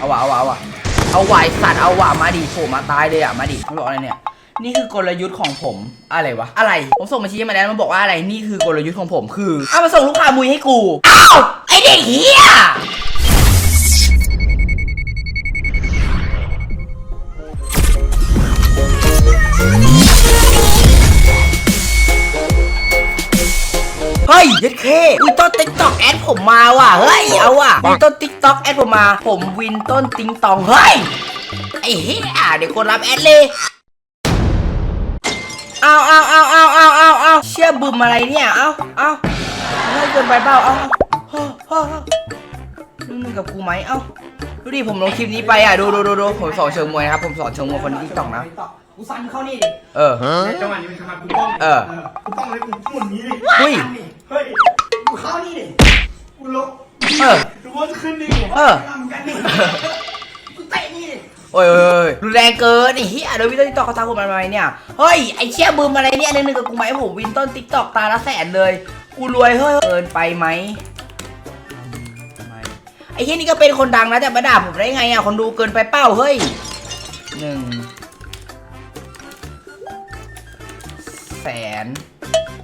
เอาวะเอาวะเอาวะเอาวะไอ้สัตว์เอาวะมาดิโผล่มาตายเลยอะมาดิมันบอกอะไรเนี่ย นี่คือกลยุทธ์ของผมอะไรวะอะไร ผมส่งมาชี้มาแล้วมันบอกว่าอะไรนี่คือกลยุทธ์ของผมคือเอามาส่งลูกค้ามุยให้กูอ้าวไอเด็กเฮีย แอดผมมาว่ะ เฮ้ย เอาว่ะวินต้นติ๊กตอกแอดผมมา ผมวินต้นติ๊งตอง เฮ้ย ไอ้เฮียเดี๋ยวคนรับแอดเลยเอาเอาเอาเอาเอาเอาเอาเชื่อบึมอะไรเนี่ย เอาเอาไม่เกินไปเปล่าเอาเอาเอาเอามึงกับกูไหมเอาดูดิผมลงคลิปนี้ไปอะ ดูดูดูดูผมสอนเชิงมวยนะครับผมสอนเชิงมวยคนที่ตอกนะกูสั่นเข้านี่ดิเออในจังหวะนี้เป็นจังหวะกูป้องเออกูป้องเลยกูหมุนนี้ดิเฮ้ยเฮ้ยกูเข้านี่ดิ กูลบเออกูว่าจะขึ้นดิเออ ทำกันดิกูเตะนี่ดิโอ้ยโอ้ยโอ้ยรุนแรงเกินไอ้เหี้ยเดี๋ยววินต้นติ๊กตอกเขาตามผมมาทำไมเนี่ย เฮ้ย ไอ้เชี่ยบึมอะไรเนี่ยหนึ่งหนึ่งกับกูไหมผมวินต้นติ๊กตอกตาละแสนเลย กูรวยเฮ้ยเกินไปไหมไม่ไอ้เหี้ยนี่ก็เป็นคนดังนะแต่มาด่าผมได้ไงอะคนดูเกินไปเป้าเฮ้ยหนึ่งแสน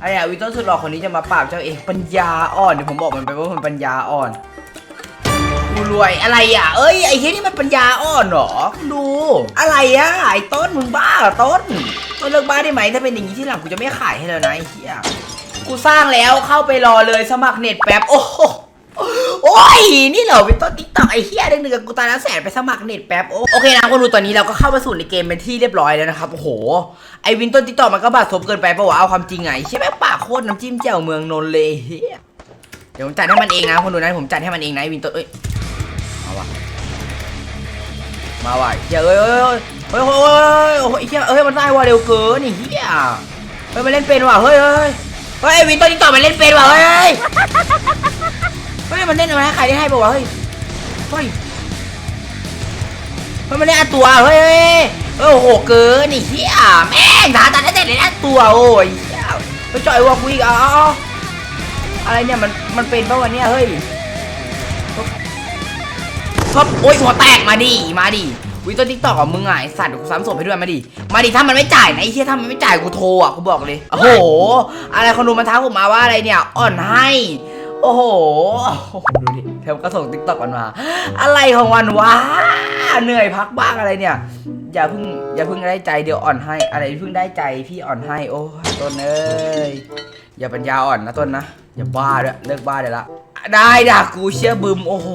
ไอ้อะวินต้นสุดหล่อคนนี้จะมาปราบเจ้าเองปัญญาอ่อนเดี๋ยวผมบอกมันไปว่ามันปัญญาอ่อนกูรวยอะไรอะ เอ้ยไอ้เฮียนี่มันปัญญาอ่อนเหรอดู อะไรอะไอ้ต้นมึงบ้าเหรอต้นต้นเลิกบ้าได้ไหมถ้าเป็นอย่างนี้ที่หลังกูจะไม่ขายให้แล้วนะไอ้เฮียกูสร้างแล้วเข้าไปรอเลยสมัครเน็ตแป๊บโอ้ โอ้ย นี่เหรอเป็นต้นติ๊กต็อกไอ้เฮียเด็กหนึ่งกับกูตายแล้วแสนไปสมัครเน็ตแป๊บโอโอเคนะคนดูตอนนี้เราก็เข้ามาสู่ในเกมเป็นที่เรียบร้อยแล้วนะครับ โอ้โห ไอ้วินต้นติ๊กต็อกมันก็บาดซบเกินไปปะวะเอาความจริงไงใช่ไหมปากโคตรน้ำจิ้มแจ่วเมืองนนท์เลยเฮียเดี๋ยวผมจัดให้มันเองนะคนดูนะผมจัดให้มันเองนะไอวินต้นเอ้ยมาว่ะมาว่ะเฮ้ยเอ้ยเอ้ยเฮ้ยเฮ้ยเฮ้ยโอ้ยเฮียเอ้ยมันได้ว่ะเร็วเกินนี่เฮียเฮ้ยมันเล่นเป็นว่ะเฮ้ยเฮ้ยเฮ้ยวินตัวนี้ต่อมันเล่นเป็นว่ะเฮ้ย เฮ้ยเฮ้ยมันเล่นอะไรให้ใครได้ให้ป่าวะเฮ้ยเฮ้ยเฮ้ยมันเล่นอัดตัวเฮ้ยเฮ้ยโอ้โหเกินนี่เฮียแม่งตาตาได้แต่เล่นอัดตัวโอ้ยเฮียไปจ่อยว่ะกูอีกเอ๋อาอะไรเนี่ยมันมันเป็นป่าวะเนี่ยเฮ้ยครับโอ๊ยหัวแตกมาดิมาดิวิตัวทิกตอกของมึงอะไอสัตว์กูซ้ำศพให้ด้วยมาดิมาดิถ้ามันไม่จ่ายนะไอ้เชี่ยถ้ามันไม่จ่ายกูโทรอะกูบอกเลยโอ้โห อะไรคนดูมาท้าผมมาว่าอะไรเนี่ยอ่อนให้ อ้โหดูดิเทมก็ส่งทิกต็อกมันมา อะไรของมันวะเหนื่อยพักบ้างอะไรเนี่ย อย่าเพิ่งอย่าเพิ่งได้ใจเดี๋ยวอ่อนให้ อะไรเพิ่งได้ใจพี่อ่อนให้ โอ้ต้นเอ้ยอย่าปัญญาอ่อนนะต้นนะอย่าบ้าด้วยเลิกบ้าเดี๋ยวละได้ด่ากูเชื่อบึมโอ้โห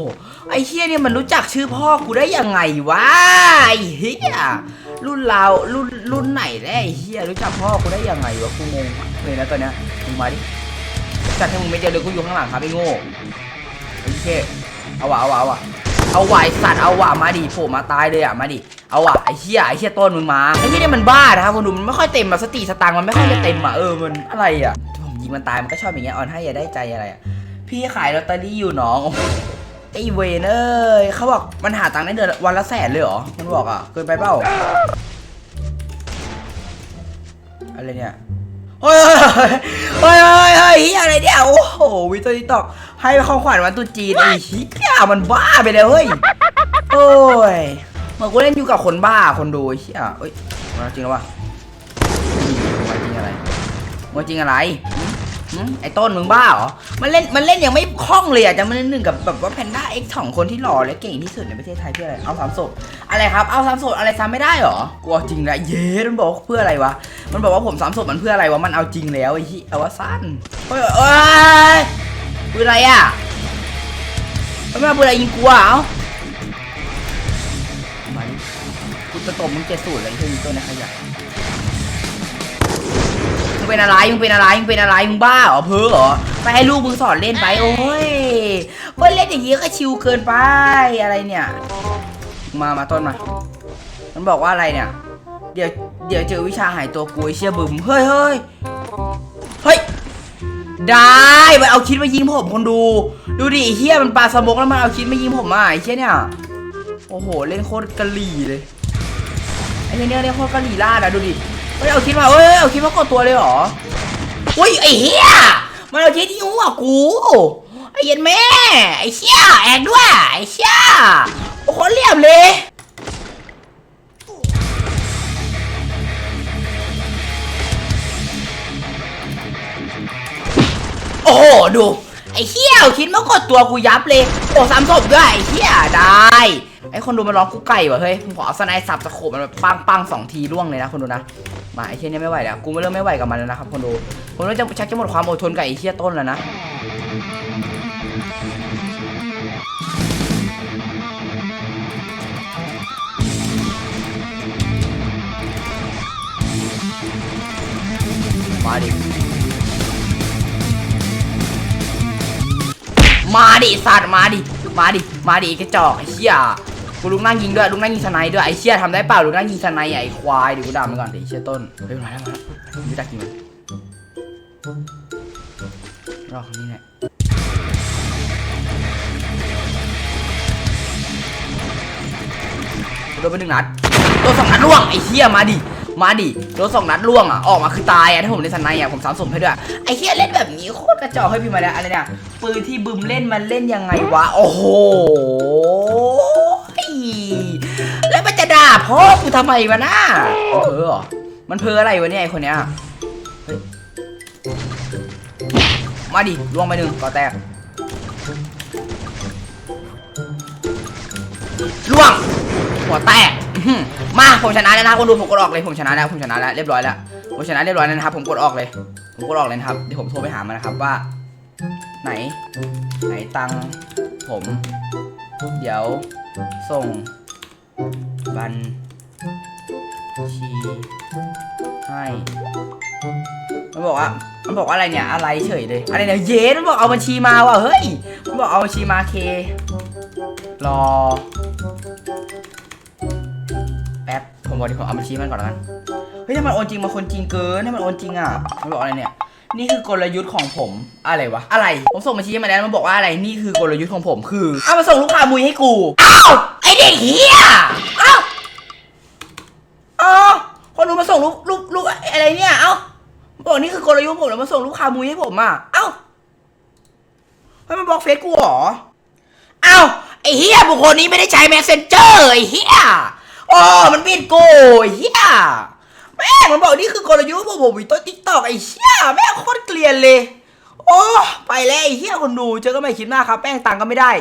ไอ้เฮียเนี่ยมันรู้จักชื่อพ่อกูได้ยังไงวะไอ้เฮียรุ่นเรารุ่นรุ่นไหนแล้วไอ้เฮียรู้จักพ่อกูได้ยังไงวะกูงงเลยนะตอนเนี้ยมึงมาดิ จัดให้มึงไม่เดียวเลยกูอยู่ข้างหลังครับไอ้โง่ไอ้เชี่เอาวะเอาวะเอาวะเอาวะไอ้สัตว์เอาวะมาดิโผล่มาตายเลยอะมาดิเอาวะไอ้เฮียไอ้เฮียต้นมึงมาไอ้เฮียเนี่ยมันบ้านะครับคนดูมันไม่ค่อยเต็มอะสติสตางค์มันไม่ค่อยจะเต็มอะเออมันอะไรอะผมยิงมันตายมันก็ชอบอย่างเงี้ยออนให้อย่าได้ใจอะไรอะพี่ขายลอตเตอรี่อยู่น้องไอเวนเอ้ยเขาบอกมันหาตังค์ได้เดือนวันละแสนเลยเหรอมันบอกอะเกินไปเปล่าอะไรเนี่ย เฮ้ยเฮ้ยเฮ้ยเฮ้ยอะไรเนี่ยโอ้โหวิตอริตอกให้ของขวัญวันตรุษจีนไอ้เหี้ยมันบ้าไปแล้วเฮ้ยโอ้ยเหมือนกูเล่นอยู่กับคนบ้าคนดูเหี้ยเอ้ยมาจริงแล้ววะมาจริงอะไรมาจริงอะไร หึไอ้ต้นมึงบ้าเหรอ มันเล่นมันเล่นยังไม่คล่องเลยอะจะมันหนึ่งกับแบบว่าแพนด้าเอ็กสองคนที่หล่อและเก่งที่สุดในประเทศไทยเพื่ออะไร เอาสามศพอะไรครับ เอาสามศพอะไรซ้ำไม่ได้เหรอกลัวจริงนะเย้มันบอกเพื่ออะไรวะ มันบอกว่าผมสามศพมันเพื่ออะไรวะ มันเอาจริงแล้วไอ้ที่เอาว่าสั้นเฮ้ยเอ้ยปืนอะไรอะมันไมเอาปืนอะไรยิงกูอะเอ้ามาดิกูจะตบมึงเจ็ดสูตรเลยที่ยิงตัวในขยะ เป็นอะไรมึงเป็นอะไรมึงเป็นอะไรมึงบ้าเหรอเพ้อเหรอไปให้ลูกมึงสอนเล่นไปโอ้ยว่าเล่นอย่างนี้ก็ชิวเกินไปอะไรเนี่ย มามาต้นมา มันบอกว่าอะไรเนี่ย เดี๋ยวเดี๋ยวเจอวิชาหายตัวกูไอเชี่ยบึมเฮ้ยเฮ้ยเฮ้ยได้มันเอาคิดมายิงผมคนดู ดูดิเฮียมันปาสมกแล้วมันเอาคิดมายิงผมมาไอ้เชี่ยเนี่ยโอ้โหเล่นโคตรกะหรี่เลยไอ้เหี้ยเนี่ยเล่นโคตรกะหรี่ล่าดะดูดิ เฮ้ยเอาคิดมาเอ้ยเอาคิดมากดตัวเลยเหรออุ้ยไอ้เหี้ยมันเอาคิดที่หัวกูไอ้เย็นแม่ไอ้เชี่ยแอกด้วยไอ้เชี่ยโอ้โหเหลี่ยมมเลยโอ้โหดูไอ้เหี้ยคิดมากดตัวกูยับเลยโอ้ซ้ำศพด้วยไอ้เหี้ยได้ ไอ้คนดูมันร้องกูไก่วะเฮ้ยผมขอเอาสไนด์สับสะโขบมันแบบปังปังสองทีร่วงเลยนะคนดูนะมาไอ้เหี้ยนี่ไม่ไหวแล้วกูไม่เริ่มไม่ไหวกับมันแล้วนะครับคนดูผมเริ่มจะชักจะหมดความอดทนกับไอ้เหี้ยต้นแล้วนะมาดิ มาดิสัตว์มาดิ มาดิ มาดิ ไอ้กระจอกไอ้เหี้ย กูลุกนั่งยิงด้วยลุกนั่งยิงสไนด์ด้วยไอ้เชี่ยทำได้เปล่าลุกนั่งยิงสไนด์ไอ้ควายเดี๋ยวกูด่ามันก่อนเดี๋ยวไอเชี่ยต้นเฮ้ยมาแล้วมาแล้วรู้จักจริงไหมรอคนนี้แหละโดนไปหนึ่งนัดโดนสองนัดล่วงไอ้เชี่ยมาดิมาดิโดนสองนัดล่วงอะออกมาคือตายอะถ้าผมเล่นสไนด์อะผมสามสมให้ด้วยไอ้เชี่ยเล่นแบบนี้โคตรกระจอกให้พี่มาแล้วอะไรเนี่ยปืนที่บึมเล่นมันเล่นยังไงวะโอ้โห พ่อกูทำไมวะน่ามันเพ้อเหรอมันเพ้ออะไรวะเนี่ยไอคนเนี้ยเฮ้ยมาดิล่วงไปหนึ่งก่อแตกล่วงหัวแตกมาผมชนะแล้วนะคนดูผมกดออกเลยผมชนะแล้วผมชนะแล้วเรียบร้อยแล้วผมชนะเรียบร้อยแล้วนะครับผมกดออกเลย ผมกดออกเลยนะครับเดี๋ยวผมโทรไปหามันนะครับว่า ไหน ไหนตังผม เดี๋ยวส่ง บัญชีให้มันบอกว่ามันบอกว่าอะไรเนี่ยอะไรเฉยเลยอะไรเนี่ยเย้มันบอกเอาบัญชีมาว่ะเฮ้ยมันบอกเอาบัญชีมาเครอแป๊บผมบอกดิผมเอาบัญชีมันก่อนแล้วกันเฮ้ยถ้ามันโอนจริงมันคนจริงเกินถ้ามันโอนจริงอะมันบอกอะไรเนี่ยนี่คือกลยุทธ์ของผมอะไรวะอะไร ผมส่งบัญชีมันแล้วมันบอกว่าอะไรนี่คือกลยุทธ์ของผมคือเอามาส่งลูกค้ามุยให้กูอ้าว เด็กเฮียเอ้าอ้าวคนดูมาส่งรูปรูปรูปอะไรเนี่ยเอ้าบอกนี่คือกลยุทธ์ผมแล้วมาส่งลูกค้ามุยให้ผมอะเอ้าเฮ้ยมันบล็อกเฟซกูเหรอเอ้าไอเฮียบุคคลนี้ไม่ได้ใช้ messenger ไอเฮียโอ้มันบิดกูไอเฮียแม่งมันบอกนี่คือกลยุทธ์ผมผมมีตัวติ๊กตอกไอเฮียแม่งโคตรเกลียนเลย โอ้ไปแล้วไอเฮียคนดูเจอกันใหม่คลิปหน้าครับแป้งตังก็ไม่ได้